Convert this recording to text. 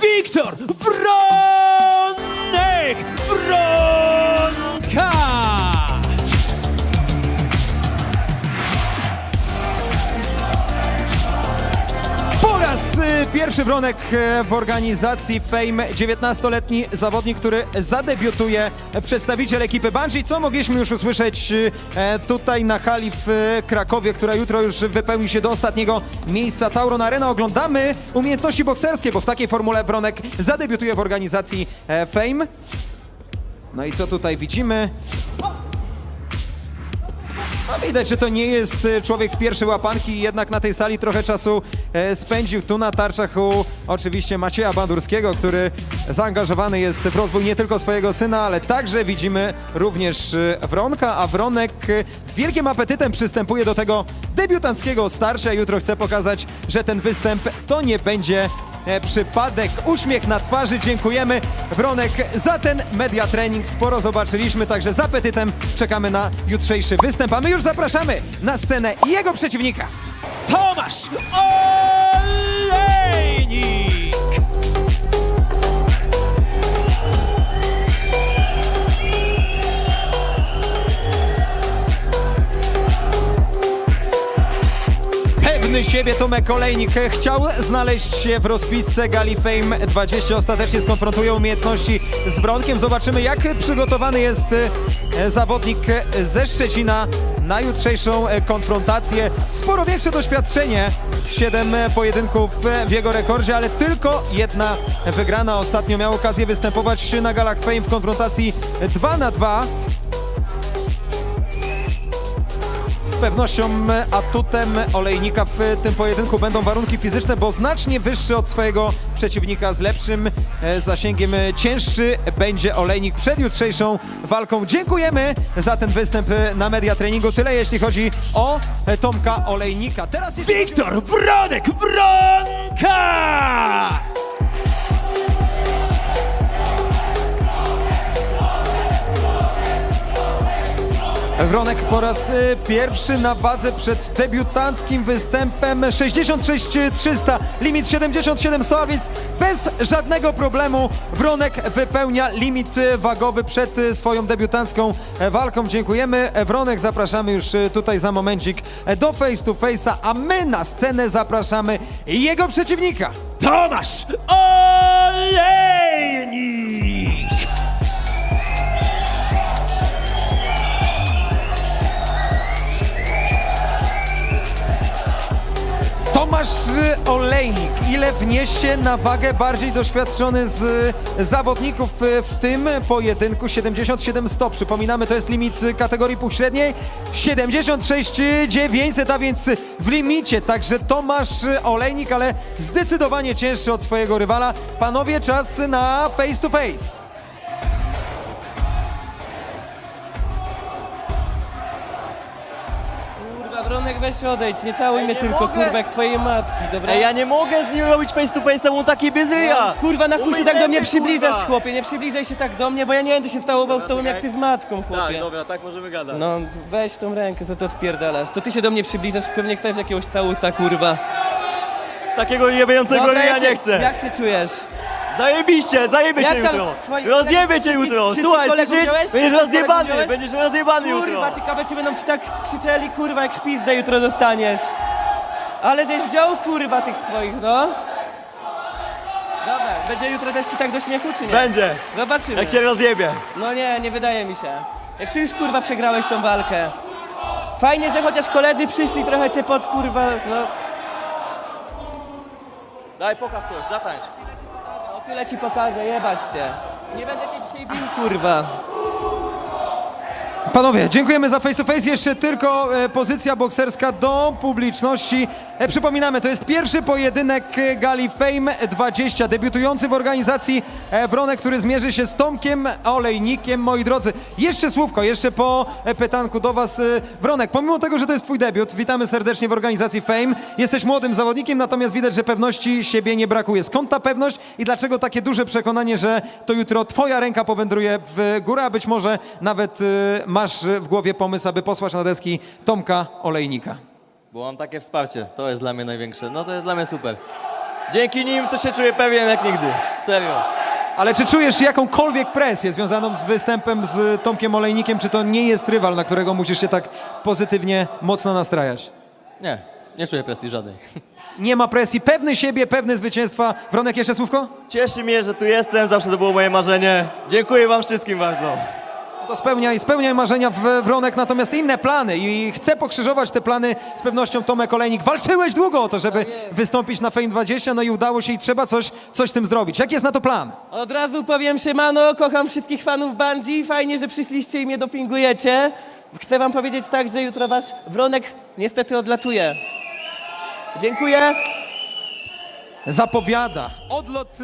Wiktor Wronek pierwszy Wronek e, w organizacji Fame, 19-letni zawodnik, który zadebiutuje, e, przedstawiciel ekipy Bungie, co mogliśmy już usłyszeć e, tutaj na hali w Krakowie, która jutro już wypełni się do ostatniego miejsca Tauron Arena. Oglądamy umiejętności bokserskie, bo w takiej formule Wronek zadebiutuje w organizacji Fame. No i co tutaj widzimy? No widać, że to nie jest e, człowiek z pierwszej łapanki, jednak na tej sali trochę czasu e, spędził tu na tarczach u oczywiście Macieja Bandurskiego, który zaangażowany jest w rozwój nie tylko swojego syna, ale także widzimy również e, Wronka, a Wronek z wielkim apetytem przystępuje do tego debiutanckiego starcia. Jutro chce pokazać, że ten występ to nie będzie przypadek. Uśmiech na twarzy. Dziękujemy Wronek za ten media trening. Sporo zobaczyliśmy, także z apetytem czekamy na jutrzejszy występ. A my już zapraszamy na scenę jego przeciwnika. Tomasz Olejnik! Siebie Tomek Olejnik chciał znaleźć się w rozpisce Gali Fame 20. Ostatecznie skonfrontuje umiejętności z Wronkiem. Zobaczymy, jak przygotowany jest e, zawodnik ze Szczecina na jutrzejszą e, konfrontację. Sporo większe doświadczenie. Siedem e, pojedynków w jego rekordzie, ale tylko jedna wygrana. Ostatnio miał okazję występować na galach Fame w konfrontacji 2 na 2 Z pewnością atutem olejnika w tym pojedynku będą warunki fizyczne, bo znacznie wyższy od swojego przeciwnika z lepszym e, zasięgiem. Cięższy będzie olejnik przed jutrzejszą walką. Dziękujemy za ten występ na media treningu. Tyle jeśli chodzi o Tomka Olejnika. Teraz o- Wiktor Wronek Wronka! Wronek po raz y, pierwszy na wadze przed debiutanckim występem 66-300, limit 77-100, a więc bez żadnego problemu Wronek wypełnia limit wagowy przed swoją debiutancką e, walką. Dziękujemy. E, Wronek zapraszamy już y, tutaj za momencik e, do face to face'a, a my na scenę zapraszamy jego przeciwnika. Tomasz Olejnik! Tomasz Olejnik, ile wniesie na wagę bardziej doświadczony z y, zawodników y, w tym pojedynku 77-100. Przypominamy, to jest limit y, kategorii półśredniej 76-900, a więc w limicie. Także Tomasz Olejnik, ale zdecydowanie cięższy od swojego rywala. Panowie, czas na face to face. Weź odejdź, nie całuj mnie nie tylko, mogę. kurwa, jak twojej matki, dobra? Ej, ja nie mogę z nim robić face to face, on taki bez ryja! Kurwa, na chuj się tak do mnie przybliżasz, chłopie, nie przybliżaj się tak do mnie, bo ja nie będę się stałował z tobą jak ty z matką, Tak, chłopie. dobra, tak możemy gadać. No, weź tą rękę, co to odpierdalasz? To ty się do mnie przybliżasz, pewnie chcesz jakiegoś całusa, kurwa. Z takiego ryja jak się, nie chcę! jak się czujesz? Zajebiście, zajebie cię Jak tam jutro! twoi- Rozjebie cię jutro! Wszyscy Słuchaj, kolegów słyszysz? Będziesz Wszyscy kolegów rozjebany! Będziesz rozjebany jutro! Kurwa, ciekawe czy będą ci tak krzyczeli, kurwa, jak w pizdę jutro dostaniesz. Ale żeś wziął, kurwa, tych swoich, no. Dobra, będzie jutro też ci tak do śmiechu, czy nie? Będzie! Zobaczymy. Jak cię rozjebie! No nie, nie wydaje mi się. Jak ty już kurwa przegrałeś tą walkę. Fajnie, że chociaż koledzy przyszli trochę cię pod kurwa, no. Daj, pokaż coś, zatańcz. Tyle ci pokażę, jebać cię. Nie będę cię dzisiaj bił, kurwa. Panowie, dziękujemy za face to face. Jeszcze tylko e, pozycja bokserska do publiczności. E, przypominamy, to jest pierwszy pojedynek e, Gali Fame 20, debiutujący w organizacji e, Wronek, który zmierzy się z Tomkiem Olejnikiem. Moi drodzy, jeszcze słówko, jeszcze po pytanku do was. Wronek, pomimo tego, że to jest twój debiut, witamy serdecznie w organizacji Fame. Jesteś młodym zawodnikiem, natomiast widać, że pewności siebie nie brakuje. Skąd ta pewność i dlaczego takie duże przekonanie, że to jutro twoja ręka powędruje w górę, a być może nawet masz w głowie pomysł, aby posłać na deski Tomka Olejnika? Bo mam takie wsparcie, to jest dla mnie największe. No to jest dla mnie super. Dzięki nim to się czuję pewien jak nigdy. Serio. Ale czy czujesz jakąkolwiek presję związaną z występem z Tomkiem Olejnikiem? Czy to nie jest rywal, na którego musisz się tak pozytywnie, mocno nastrajać? Nie, nie czuję presji żadnej. Nie ma presji, pewny siebie, pewny zwycięstwa. Wronek, jeszcze słówko? Cieszy mnie, że tu jestem, zawsze to było moje marzenie. Dziękuję wam wszystkim bardzo. To spełniaj, spełniaj marzenia w Wronek, natomiast inne plany i chcę pokrzyżować te plany z pewnością Tomek Olejnik. Walczyłeś długo o to, żeby wystąpić na Fame 20, no i udało się i trzeba coś, coś z tym zrobić. Jaki jest na to plan? Od razu powiem siemano, kocham wszystkich fanów Bungie, fajnie, że przyszliście i mnie dopingujecie. Chcę wam powiedzieć tak, że jutro wasz Wronek niestety odlatuje. Dziękuję. Zapowiada odlot...